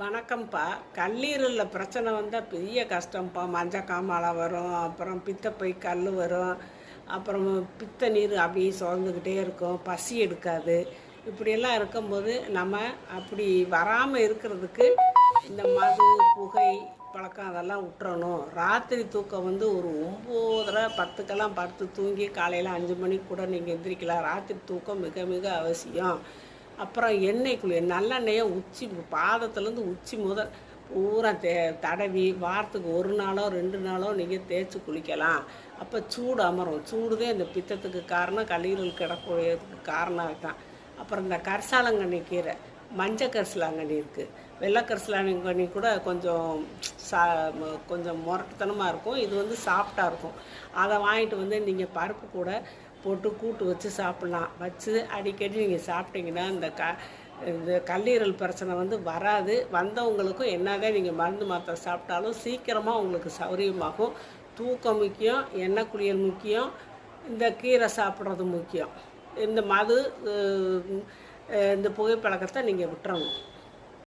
வணக்கம்ப்பா. கல்லீரலில் பிரச்சனை வந்தால் பெரிய கஷ்டம்ப்பா. மஞ்சள் காமாலை வரும் அப்புறம் பித்தப்பை கல் வரும் அப்புறம் பித்த நீர் அப்படியே சுரந்துக்கிட்டே இருக்கும் பசி எடுக்காது. இப்படியெல்லாம் இருக்கும்போது நம்ம அப்படி வராமல் இருக்கிறதுக்கு இந்த மது புகை பழக்கம் அதெல்லாம் விட்டுறணும். ராத்திரி தூக்கம் வந்து ஒரு ஒம்போதரை பத்துக்கெல்லாம் படுத்து தூங்கி காலையில் அஞ்சு மணிக்கு கூட நீங்கள் எந்திரிக்கலாம். ராத்திரி தூக்கம் மிக மிக அவசியம். அப்புறம் எண்ணெய் குளி நல்லெண்ணெயை உச்சி பாதத்துலேருந்து உச்சி முதல் பூரா தே தடவி வாரத்துக்கு ஒரு நாளோ ரெண்டு நாளோ நீங்கள் தேய்ச்சி குளிக்கலாம். அப்போ சூடு அமரும். சூடு தான் இந்த பித்தத்துக்கு காரணம் கல்லீரல் கிடக்கூடியதுக்கு காரணம் அதுதான். அப்புறம் இந்த கரிசாலங்கண்ணி கீரை மஞ்சள் கரிசலாங்கண்ணி இருக்குது வெள்ளை கரிசலாங்கண்ணி கூட கொஞ்சம் சா கொஞ்சம் முரட்டுத்தனமாக இருக்கும். இது வந்து சாஃப்டாக இருக்கும். அதை வாங்கிட்டு வந்து நீங்கள் பருப்பு கூட போட்டு கூட்டு வச்சு சாப்பிட்லாம். வச்சு அடிக்கடி நீங்கள் சாப்பிட்டீங்கன்னா இந்த க இந்த கல்லீரல் பிரச்சனை வந்து வராது. வந்தவங்களுக்கும் என்னதான் நீங்கள் மருந்து மாத்திரை சாப்பிட்டாலும் சீக்கிரமாக உங்களுக்கு சௌரியமாகும். தூக்கம் முக்கியம் எண்ணெய் குளியல் முக்கியம் இந்த கீரை சாப்பிட்றது முக்கியம். இந்த மது இந்த புகைப்பழக்கத்தை நீங்கள் விட்டுறணும்.